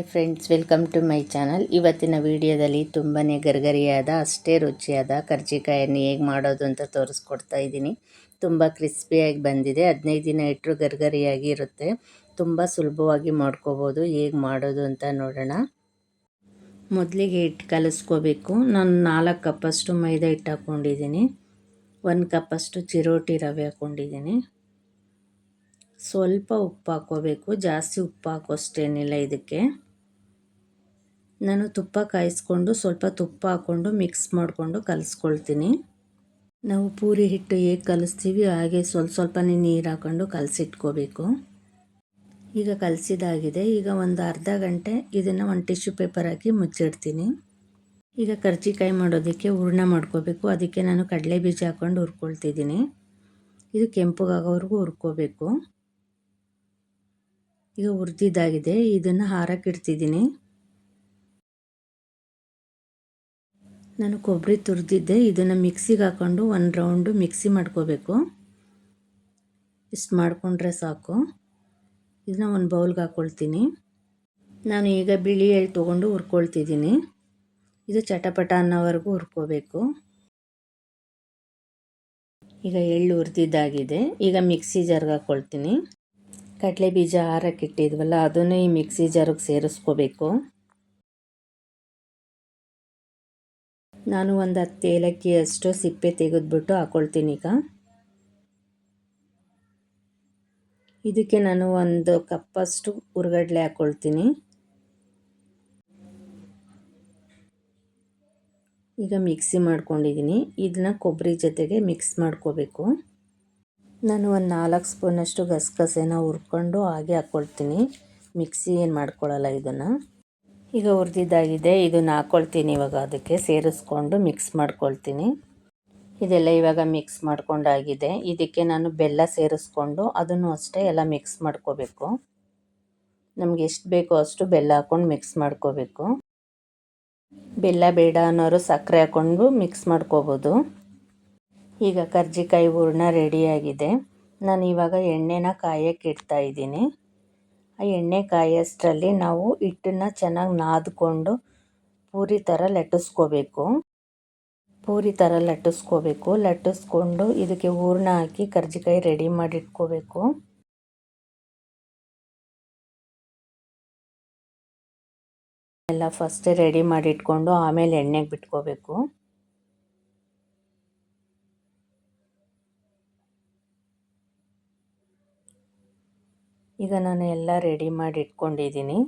Hi friends, welcome to my channel. ಇವತ್ತಿನ ವಿಡಿಯೋದಲ್ಲಿ ತುಂಬಾ ಗರ್ಗರಿಯಾದ, ಅಷ್ಟೇ ರುಚಿಯಾದ ಕರ್ಜಿಕಾಯನ್ನು ಹೇಗೆ ಮಾಡೋದು ಅಂತ ತೋರಿಸ್ಕೊಡ್ತಾ ಇದ್ದೀನಿ. ತುಂಬ ಕ್ರಿಸ್ಪಿಯಾಗಿ ಬಂದಿದೆ. ಹದಿನೈದು ದಿನ ಇಟ್ಟರು ಗರ್ಗರಿಯಾಗಿ ಇರುತ್ತೆ. ತುಂಬ ಸುಲಭವಾಗಿ ಮಾಡ್ಕೋಬೋದು. ಹೇಗೆ ಮಾಡೋದು ಅಂತ ನೋಡೋಣ. ಮೊದಲಿಗೆ ಹಿಟ್ಟು ಕಲಿಸ್ಕೋಬೇಕು. ನಾನು ನಾಲ್ಕು ಕಪ್ಪಷ್ಟು ಮೈದಾ ಹಿಟ್ಟು ಹಾಕ್ಕೊಂಡಿದ್ದೀನಿ. ಒಂದು ಕಪ್ಪಷ್ಟು ಚಿರೋಟಿ ರವೆ ಹಾಕ್ಕೊಂಡಿದ್ದೀನಿ. ಸ್ವಲ್ಪ ಉಪ್ಪು ಹಾಕ್ಕೋಬೇಕು. ಜಾಸ್ತಿ ಉಪ್ಪು ಹಾಕೋಷ್ಟೇನಿಲ್ಲ ಇದಕ್ಕೆ. ನಾನು ತುಪ್ಪ ಕಾಯಿಸ್ಕೊಂಡು ಸ್ವಲ್ಪ ತುಪ್ಪ ಹಾಕ್ಕೊಂಡು ಮಿಕ್ಸ್ ಮಾಡಿಕೊಂಡು ಕಲಿಸ್ಕೊಳ್ತೀನಿ. ನಾವು ಪೂರಿ ಹಿಟ್ಟು ಹೇಗೆ ಕಲಿಸ್ತೀವಿ ಹಾಗೆ ಸ್ವಲ್ಪ ಸ್ವಲ್ಪನೇ ನೀರು ಹಾಕ್ಕೊಂಡು ಕಲಸಿಟ್ಕೋಬೇಕು. ಈಗ ಕಲಸಿದಾಗಿದೆ. ಈಗ ಒಂದು ಅರ್ಧ ಗಂಟೆ ಇದನ್ನು ಒಂದು ಟಿಶ್ಯೂ ಪೇಪರ್ ಹಾಕಿ ಮುಚ್ಚಿಡ್ತೀನಿ. ಈಗ ಕರ್ಜಿಕಾಯಿ ಮಾಡೋದಕ್ಕೆ ಹೂರ್ಣ ಮಾಡ್ಕೋಬೇಕು. ಅದಕ್ಕೆ ನಾನು ಕಡಲೆ ಬೀಜ ಹಾಕ್ಕೊಂಡು ಹುರ್ಕೊಳ್ತಿದ್ದೀನಿ. ಇದು ಕೆಂಪುಗಾಗೋವರೆಗೂ ಹುರ್ಕೋಬೇಕು. ಈಗ ಹುರಿದಿದ್ದಾಗಿದೆ. ಇದನ್ನು ಹಾರಕ್ಕಿಡ್ತಿದ್ದೀನಿ ನಾನು ಕೊಬ್ಬರಿ ತುರಿದಿದ್ದೆ, ಇದನ್ನು ಮಿಕ್ಸಿಗೆ ಹಾಕ್ಕೊಂಡು ಒಂದು ರೌಂಡು ಮಿಕ್ಸಿ ಮಾಡ್ಕೋಬೇಕು. ಇಷ್ಟು ಮಾಡಿಕೊಂಡ್ರೆ ಸಾಕು. ಇದನ್ನ ಒಂದು ಬೌಲ್ಗೆ ಹಾಕ್ಕೊಳ್ತೀನಿ ನಾನು ಈಗ ಬಿಳಿ ಎಳ್ಳು ತೊಗೊಂಡು ಹುರ್ಕೊಳ್ತಿದ್ದೀನಿ. ಇದು ಚಟಪಟ ಅನ್ನೋವರೆಗೂ ಹುರ್ಕೋಬೇಕು. ಈಗ ಎಳ್ಳು ಹುರಿದಿದ್ದಾಗಿದೆ. ಈಗ ಮಿಕ್ಸಿ ಜರ್ಗೆ ಹಾಕ್ಕೊಳ್ತೀನಿ ಕಡಲೆ ಬೀಜ ಇಟ್ಟಿದ್ವಲ್ಲ, ಅದನ್ನು ಈ ಮಿಕ್ಸಿ ಜರ್ಗೆ ಸೇರಿಸ್ಕೋಬೇಕು. ನಾನು ಒಂದು ಹತ್ತು ಏಲಕ್ಕಿಯಷ್ಟು ಸಿಪ್ಪೆ ತೆಗೆದ್ಬಿಟ್ಟು ಹಾಕ್ಕೊಳ್ತೀನಿ ಈಗ. ಇದಕ್ಕೆ ನಾನು ಒಂದು ಕಪ್ಪಷ್ಟು ಹುರ್ಗಡ್ಲೆ ಹಾಕ್ಕೊಳ್ತೀನಿ ಈಗ ಮಿಕ್ಸಿ ಮಾಡ್ಕೊಂಡಿದ್ದೀನಿ ಇದನ್ನ ಕೊಬ್ಬರಿ ಜೊತೆಗೆ ಮಿಕ್ಸ್ ಮಾಡ್ಕೋಬೇಕು. ನಾನು ಒಂದು ನಾಲ್ಕು ಸ್ಪೂನಷ್ಟು ಗಸಗಸೆನ ಹುರ್ಕೊಂಡು ಹಾಗೆ ಹಾಕ್ಕೊಳ್ತೀನಿ ಮಿಕ್ಸಿ ಏನು ಮಾಡ್ಕೊಳ್ಳಲ್ಲ ಇದನ್ನು. ಈಗ ಹುರಿದಿದ್ದಾಗಿದೆ. ಇದನ್ನು ಹಾಕ್ಕೊಳ್ತೀನಿ ಇವಾಗ ಅದಕ್ಕೆ ಸೇರಿಸ್ಕೊಂಡು ಮಿಕ್ಸ್ ಮಾಡ್ಕೊಳ್ತೀನಿ. ಇದೆಲ್ಲ ಇವಾಗ ಮಿಕ್ಸ್ ಮಾಡ್ಕೊಂಡಾಗಿದೆ. ಇದಕ್ಕೆ ನಾನು ಬೆಲ್ಲ ಸೇರಿಸ್ಕೊಂಡು ಅದನ್ನು ಅಷ್ಟೇ ಎಲ್ಲ ಮಿಕ್ಸ್ ಮಾಡ್ಕೋಬೇಕು. ನಮಗೆ ಎಷ್ಟು ಬೇಕೋ ಅಷ್ಟು ಬೆಲ್ಲ ಹಾಕ್ಕೊಂಡು ಮಿಕ್ಸ್ ಮಾಡ್ಕೋಬೇಕು. ಬೆಲ್ಲ ಬೇಡ ಅನ್ನೋರು ಸಕ್ಕರೆ ಹಾಕ್ಕೊಂಡು ಮಿಕ್ಸ್ ಮಾಡ್ಕೋಬೋದು. ಈಗ ಕರ್ಜಿಕಾಯಿ ಹೂರ್ಣ ರೆಡಿಯಾಗಿದೆ ನಾನು ಇವಾಗ ಎಣ್ಣೆನ ಕಾಯಕ್ಕೆ ಇಡ್ತಾ ಇದ್ದೀನಿ. ಆ ಎಣ್ಣೆ ಕಾಯೋಷ್ಟರಲ್ಲಿ ನಾವು ಹಿಟ್ಟನ್ನು ಚೆನ್ನಾಗಿ ನಾದ್ಕೊಂಡು ಪೂರಿ ಥರ ಲಟ್ಟಿಸ್ಕೋಬೇಕು. ಪೂರಿ ಥರ ಲಟ್ಟಿಸ್ಕೋಬೇಕು. ಲಟ್ಟಿಸ್ಕೊಂಡು ಇದಕ್ಕೆ ಹೂರ್ಣ ಹಾಕಿ ಕರ್ಜಿಕಾಯಿ ರೆಡಿ ಮಾಡಿ ಇಟ್ಕೋಬೇಕು ಎಲ್ಲ ಫಸ್ಟೇ ರೆಡಿ ಮಾಡಿ ಇಟ್ಕೊಂಡು ಆಮೇಲೆ ಎಣ್ಣೆಗೆ ಬಿಟ್ಕೋಬೇಕು. ಈಗ ನಾನು ಎಲ್ಲ ರೆಡಿ ಮಾಡಿ ಇಟ್ಕೊಂಡಿದ್ದೀನಿ.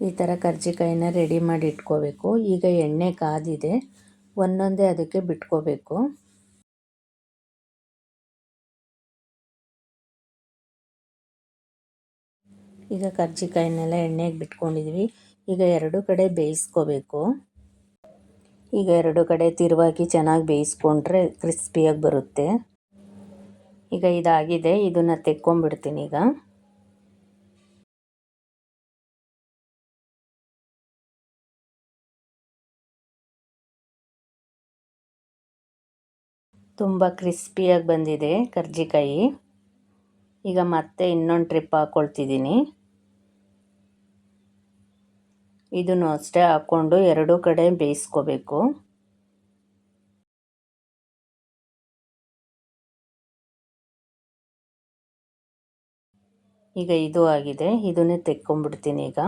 ಈ ಥರ ಕರ್ಜಿಕಾಯಿನ ರೆಡಿ ಮಾಡಿ ಇಟ್ಕೋಬೇಕು. ಈಗ ಎಣ್ಣೆ ಕಾದಿದೆ. ಒಂದೊಂದೇ ಅದಕ್ಕೆ ಬಿಟ್ಕೋಬೇಕು. ಈಗ ಕರ್ಜಿಕಾಯಿನೆಲ್ಲ ಎಣ್ಣೆಗೆ ಬಿಟ್ಕೊಂಡಿದ್ವಿ. ಈಗ ಎರಡು ಕಡೆ ಬೇಯಿಸ್ಕೋಬೇಕು. ಈಗ ಎರಡು ಕಡೆ ತಿರುವಾಗಿ ಚೆನ್ನಾಗಿ ಬೇಯಿಸ್ಕೊಂಡ್ರೆ ಕ್ರಿಸ್ಪಿಯಾಗಿ ಬರುತ್ತೆ. ಈಗ ಇದಾಗಿದೆ, ಇದನ್ನು ತೆಕ್ಕೊಂಬಿಡ್ತೀನಿ ಈಗ. ತುಂಬ ಕ್ರಿಸ್ಪಿಯಾಗಿ ಬಂದಿದೆ ಕರ್ಜಿಕಾಯಿ. ಈಗ ಮತ್ತೆ ಇನ್ನೊಂದು ಟ್ರಿಪ್ ಹಾಕ್ಕೊಳ್ತಿದ್ದೀನಿ ಇದನ್ನು ಅಷ್ಟೇ ಹಾಕ್ಕೊಂಡು ಎರಡೂ ಕಡೆ ಬೇಯಿಸ್ಕೋಬೇಕು. ಈಗ ಇದು ಆಗಿದೆ. ಇದನ್ನೇ ತೆಕ್ಕೊಂಬಿಡ್ತೀನಿ ಈಗ.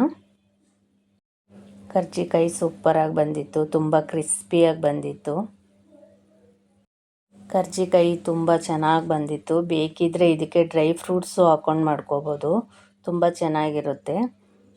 ಕರ್ಜಿಕಾಯಿ ಸೂಪರಾಗಿ ಬಂದಿತ್ತು. ತುಂಬ ಕ್ರಿಸ್ಪಿಯಾಗಿ ಬಂದಿತ್ತು. ಕರ್ಜಿಕಾಯಿ ತುಂಬ ಚೆನ್ನಾಗಿ ಬಂದಿತ್ತು. ಬೇಕಿದ್ರೆ ಇದಕ್ಕೆ ಡ್ರೈ ಫ್ರೂಟ್ಸು ಹಾಕ್ಕೊಂಡು ಮಾಡ್ಕೋಬೋದು. ತುಂಬ ಚೆನ್ನಾಗಿರುತ್ತೆ.